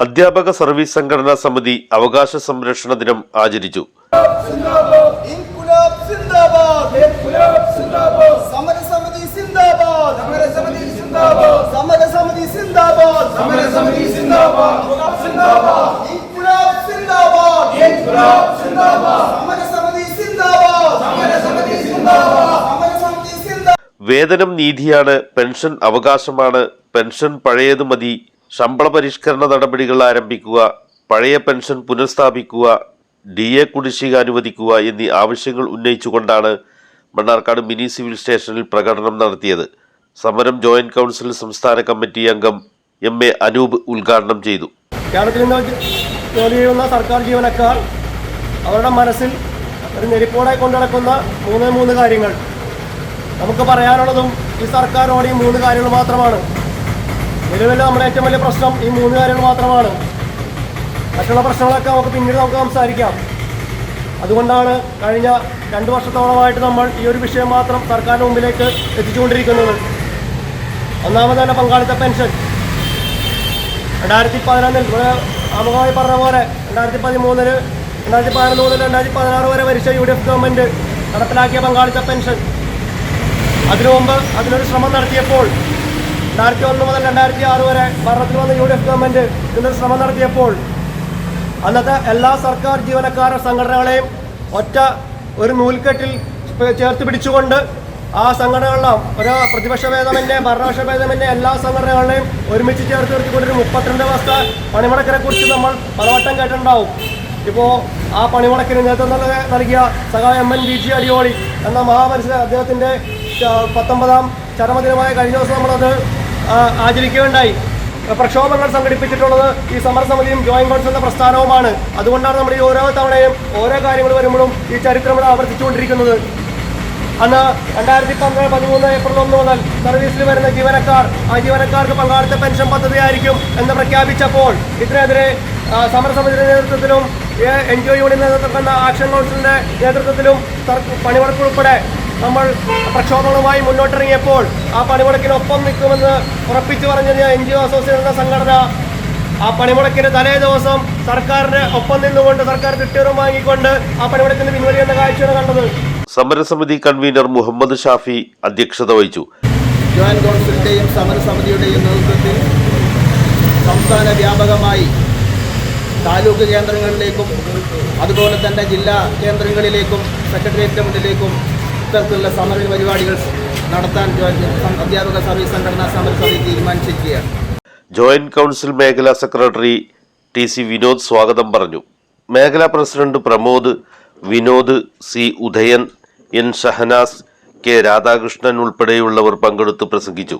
അധ്യാപക സർവീസ് സംഘടനാ സമിതി അവകാശ സംരക്ഷണ ദിനം ആചരിച്ചു. വേതനം നീതിയാണ് പെൻഷൻ അവകാശമാണ് പെൻഷൻ പഴയത് മതി ശമ്പള പരിഷ്കരണ നടപടികൾ ആരംഭിക്കുക പഴയ പെൻഷൻ പുനഃസ്ഥാപിക്കുക ഡി എ കുടിശ്ശിക അനുവദിക്കുക എന്നീ ആവശ്യങ്ങൾ ഉന്നയിച്ചുകൊണ്ടാണ് മണ്ണാർക്കാട് മിനി സിവിൽ സ്റ്റേഷനിൽ പ്രകടനം നടത്തിയത്. സമരം ജോയിന്റ് കൗൺസിൽ സംസ്ഥാന കമ്മിറ്റി അംഗം എം എ അനൂപ് ഉദ്ഘാടനം ചെയ്തു. കേരളത്തിൽ നിന്ന് ജോലി ചെയ്യുന്ന സർക്കാർ ജീവനക്കാർ അവരുടെ മനസ്സിൽ ഒരു നെരിപ്പോടെ കൊണ്ടുനടക്കുന്ന മൂന്ന് മൂന്ന് കാര്യങ്ങൾ. നമുക്ക് പറയാനുള്ളതും ഈ സർക്കാരോട് ഈ മൂന്ന് കാര്യങ്ങൾ മാത്രമാണ്. നിലവിൽ നമ്മുടെ ഏറ്റവും വലിയ പ്രശ്നം ഈ മൂന്ന് കാര്യങ്ങൾ മാത്രമാണ്. മറ്റുള്ള പ്രശ്നങ്ങളൊക്കെ നമുക്ക് പിന്നീട് നമുക്ക് സംസാരിക്കാം. അതുകൊണ്ടാണ് കഴിഞ്ഞ രണ്ട് വർഷത്തോളമായിട്ട് നമ്മൾ ഈ ഒരു വിഷയം മാത്രം സർക്കാരിന് മുമ്പിലേക്ക് എത്തിച്ചുകൊണ്ടിരിക്കുന്നത്. ഒന്നാമത് തന്നെ പങ്കാളിത്ത പെൻഷൻ. രണ്ടായിരത്തി പതിനൊന്നിൽ ഇവിടെ ആമുഖമായി പറഞ്ഞ പോലെ രണ്ടായിരത്തി പതിമൂന്നിൽ രണ്ടായിരത്തി പതിനൊന്ന് മുതൽ രണ്ടായിരത്തി പതിനാറ് വരെ ഭരിച്ച യു ഡി എഫ് ഗവൺമെന്റ് നടപ്പിലാക്കിയ പങ്കാളിത്ത പെൻഷൻ. അതിനു മുമ്പ് അതിനൊരു ശ്രമം നടത്തിയപ്പോൾ രണ്ടായിരത്തി ഒന്ന് മുതൽ രണ്ടായിരത്തി ആറ് വരെ ഭരണത്തിൽ വന്ന യു ഡി എഫ് ഗവൺമെന്റ് ഇതിനൊരു ശ്രമം നടത്തിയപ്പോൾ അന്നത്തെ എല്ലാ സർക്കാർ ജീവനക്കാര സംഘടനകളെയും ഒറ്റ ഒരു നൂൽക്കെട്ടിൽ ചേർത്ത് പിടിച്ചുകൊണ്ട് ആ സംഘടനകളെല്ലാം ഒരു പ്രതിപക്ഷ ഭേദമന്യേ ഭരണപക്ഷ ഭേദമന്യേ എല്ലാ സംഘടനകളെയും ഒരുമിച്ച് ചേർത്ത് നിർത്തിക്കൊണ്ടൊരു മുപ്പത്തിരണ്ട് ദിവസത്തെ പണിമുടക്കിനെ കുറിച്ച് നമ്മൾ പലവട്ടം കേട്ടിട്ടുണ്ടാവും. ഇപ്പോൾ ആ പണിമുടക്കിന് നേതൃത്വം നൽക- നൽകിയ സഹായ M N B G Adiyoli എന്ന മഹാമനുഷ്യ അദ്ദേഹത്തിന്റെ പത്തൊമ്പതാം ചരമദിനമായ കഴിഞ്ഞ ദിവസം നമ്മളത് ആചരിക്കുകയുണ്ടായി. പ്രക്ഷോഭങ്ങൾ സംഘടിപ്പിച്ചിട്ടുള്ളത് ഈ സമരസമിതിയും ജോയിന്റ് എന്ന പ്രസ്ഥാനവുമാണ്. അതുകൊണ്ടാണ് നമ്മുടെ ഈ ഓരോ തവണയും ഓരോ കാര്യങ്ങൾ വരുമ്പോഴും ഈ ചരിത്രം ഇവിടെ ആവർത്തിച്ചുകൊണ്ടിരിക്കുന്നത്. അന്ന് രണ്ടായിരത്തി പന്ത്രണ്ട് പതിമൂന്ന് ഏപ്രിൽ ഒന്ന് മുതൽ സർവീസിൽ വരുന്ന ജീവനക്കാർ ആ ജീവനക്കാർക്ക് പങ്കാളിത്ത പെൻഷൻ പദ്ധതി ആയിരിക്കും എന്ന് പ്രഖ്യാപിച്ചപ്പോൾ ഇതിനെതിരെ സമരസമിതിയുടെ നേതൃത്വത്തിലും എൻ ജി ഒ യൂണിയൻ നേതൃത്വം എന്ന ആക്ഷൻ കൗൺസിലിന്റെ നേതൃത്വത്തിലും പണിമുടക്കുൾപ്പെടെ നമ്മൾ പ്രക്ഷോഭങ്ങളുമായി മുന്നോട്ടിറങ്ങിയപ്പോൾ ആ പണിമുടക്കിനൊപ്പം നിൽക്കുമെന്ന് ഉറപ്പിച്ചു പറഞ്ഞ എൻ ജി ഒ അസോസിയേഷൻ എന്ന സംഘടന ആ പണിമുടക്കിന്റെ തലേ ദിവസം സർക്കാരിന്റെ ഒപ്പം നിന്നുകൊണ്ട് സർക്കാർ കിട്ടിയറും വാങ്ങിക്കൊണ്ട് ആ പണിമുടക്കിന് പിൻവലിയുന്ന കാഴ്ചയാണ് കണ്ടത്. സമരസമിതി കൺവീനർ മുഹമ്മദ് ഷാഫി അധ്യക്ഷത വഹിച്ചു. ജോയിന്റ് കൗൺസിലിന്റെയും സമരസമിതിയുടെയും നേതൃത്വത്തിൽ സംസ്ഥാന വ്യാപകമായി താലൂക്ക് കേന്ദ്രങ്ങളിലേക്കും അതുപോലെ തന്നെ ജില്ലാ കേന്ദ്രങ്ങളിലേക്കും സെക്രട്ടേറിയറ്റിന്റെ മുന്നിലേക്കും ഇത്തരത്തിലുള്ള സമര പരിപാടികൾ നടത്താൻ അധ്യാപക സർവീസ് സംഘടനാ സമരസമിതി തീരുമാനിച്ചിരിക്കുകയാണ്. ജോയിന്റ് കൗൺസിൽ മേഖലാ സെക്രട്ടറി ടി സി വിനോദ് സ്വാഗതം പറഞ്ഞു. മേഖലാ president Pramod Vinod C Udayan N Shahanas K Radhakrishnan ഉൾപ്പെടെയുള്ളവർ പങ്കെടുത്ത് പ്രസംഗിച്ചു.